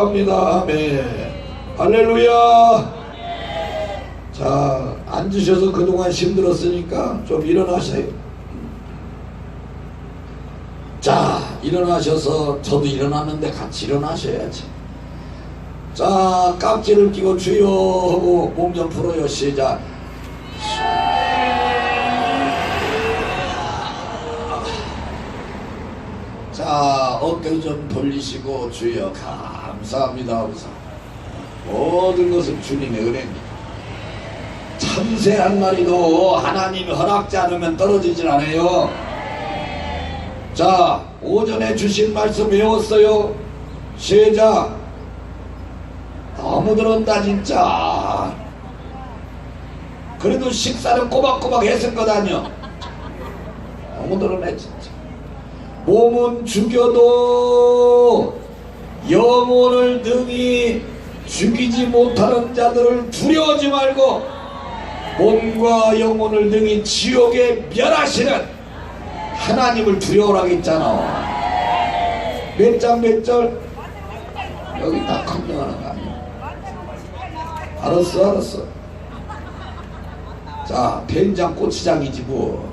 기도합니다. 아멘. 할렐루야. 자, 앉으셔서 그동안 힘들었으니까 좀 일어나세요. 자, 일어나셔서 저도 일어났는데 같이 일어나셔야지. 자, 깍지를 끼고 주여 하고 몸 좀 풀어요. 시작. 어깨 좀 돌리시고 주여 감사합니다. 우선 모든 것은 주님의 은혜입니다. 참새 한 마리도 하나님이 허락지 않으면 떨어지질 않아요. 자, 오전에 주신 말씀 외웠어요. 시작. 너무 들었다 진짜. 그래도 식사는 꼬박꼬박 했을 거다뇨. 너무 들었네 진짜. 몸은 죽여도 영혼을 등이 죽이지 못하는 자들을 두려워하지 말고 몸과 영혼을 등이 지옥에 멸하시는 하나님을 두려워하겠잖아. 몇 장 몇 절? 여기 딱 컨명하는 거 아니야? 알았어 알았어. 자 된장 고추장이지 뭐.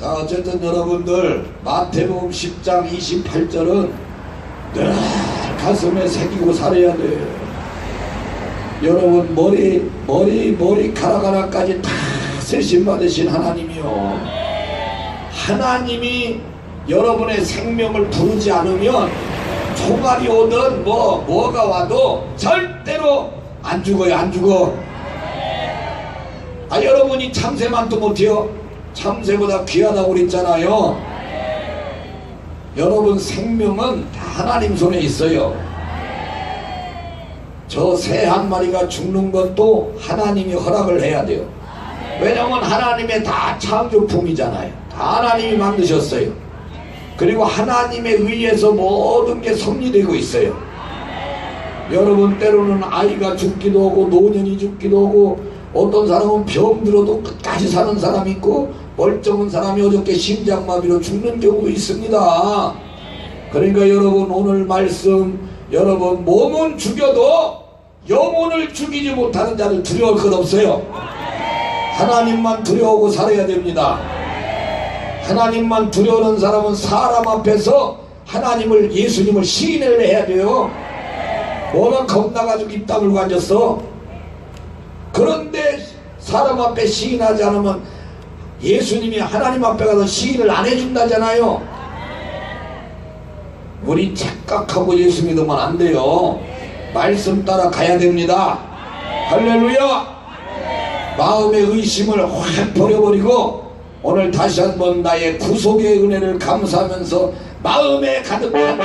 자 어쨌든 여러분들 마태복음 10장 28절은 늘 가슴에 새기고 살아야 돼. 여러분 머리 머리 머리카락 하나까지 다 세심 받으신 하나님이요. 하나님이 여러분의 생명을 부르지 않으면 총알이 오든 뭐 뭐가 와도 절대로 안 죽어요 안 죽어. 아 여러분이 참새만도 못해요 참새보다 귀하다고 그랬잖아요. 여러분 생명은 다 하나님 손에 있어요. 저 새 한 마리가 죽는 것도 하나님이 허락을 해야 돼요. 왜냐면 하나님의 다 창조품이잖아요. 다 하나님이 만드셨어요. 그리고 하나님에 의해서 모든 게 섭리되고 있어요. 여러분 때로는 아이가 죽기도 하고 노년이 죽기도 하고 어떤 사람은 병 들어도 끝까지 사는 사람이 있고 멀쩡한 사람이 어저께 심장마비로 죽는 경우도 있습니다. 그러니까 여러분 오늘 말씀 여러분 몸은 죽여도 영혼을 죽이지 못하는 자를 두려울 것 없어요. 하나님만 두려워하고 살아야 됩니다. 하나님만 두려워하는 사람은 사람 앞에서 하나님을 예수님을 시인을 해야 돼요. 뭐가 겁나가지고 입 다물고 앉았어? 그런데 사람 앞에 시인하지 않으면 예수님이 하나님 앞에 가서 시인을 안 해준다잖아요. 우리 착각하고 예수 믿으면 안 돼요. 말씀 따라 가야 됩니다. 할렐루야! 마음의 의심을 확 버려버리고 오늘 다시 한번 나의 구속의 은혜를 감사하면서 마음에 가득한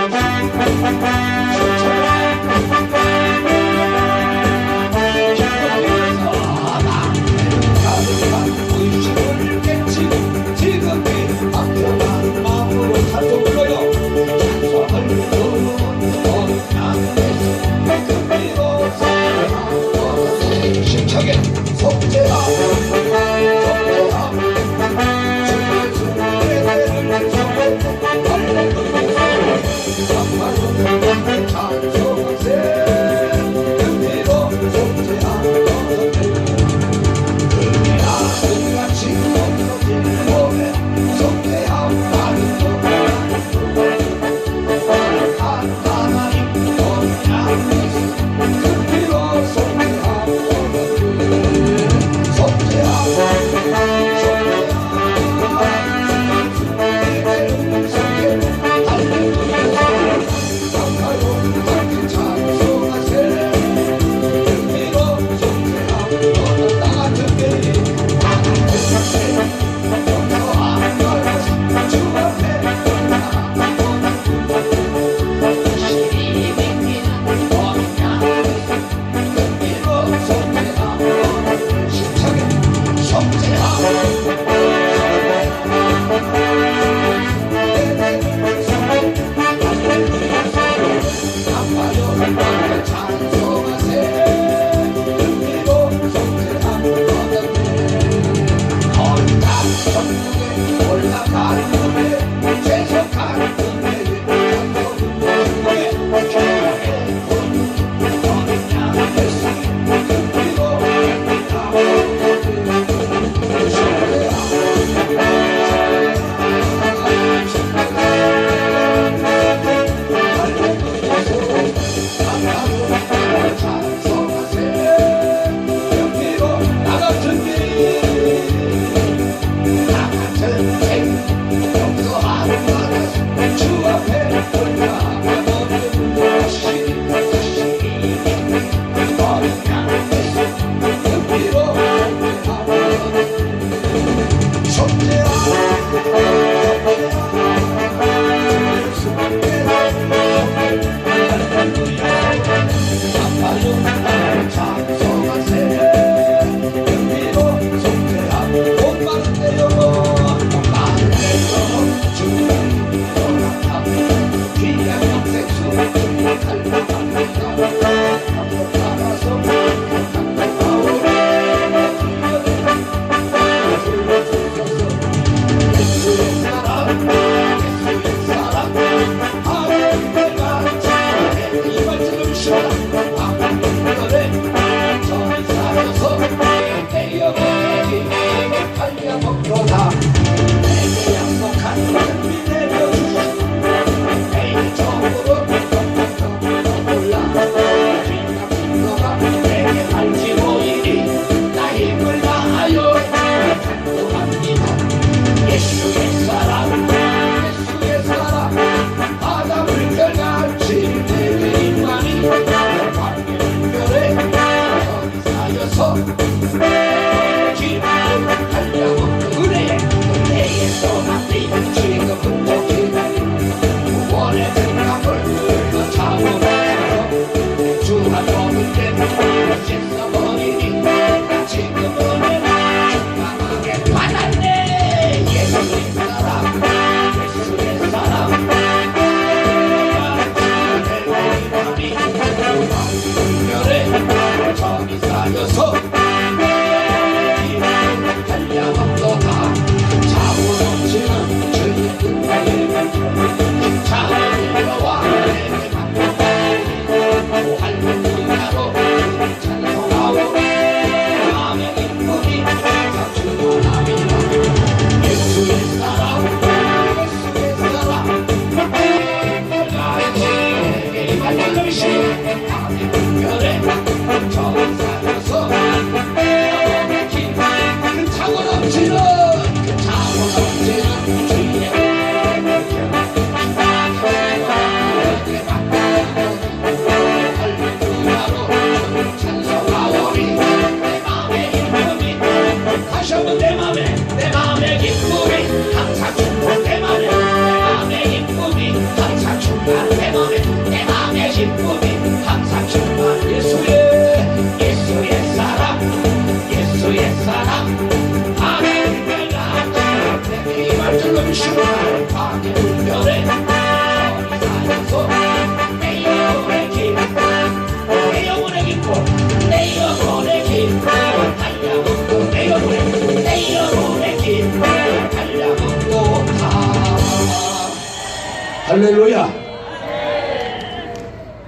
할렐루야.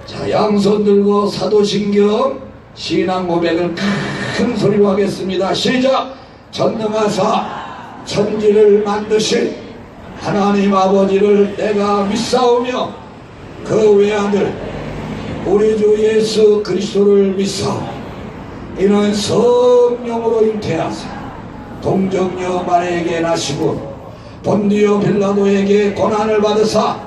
자 양손 들고 사도신경 신앙 고백을 큰 소리로 하겠습니다. 시작! 전능하사 천지를 만드신 하나님 아버지를 내가 믿사오며 그 외아들 우리 주 예수 그리스도를 믿사오 이는 성령으로 잉태하사 동정녀 마리에게 나시고 본디오 빌라도에게 고난을 받으사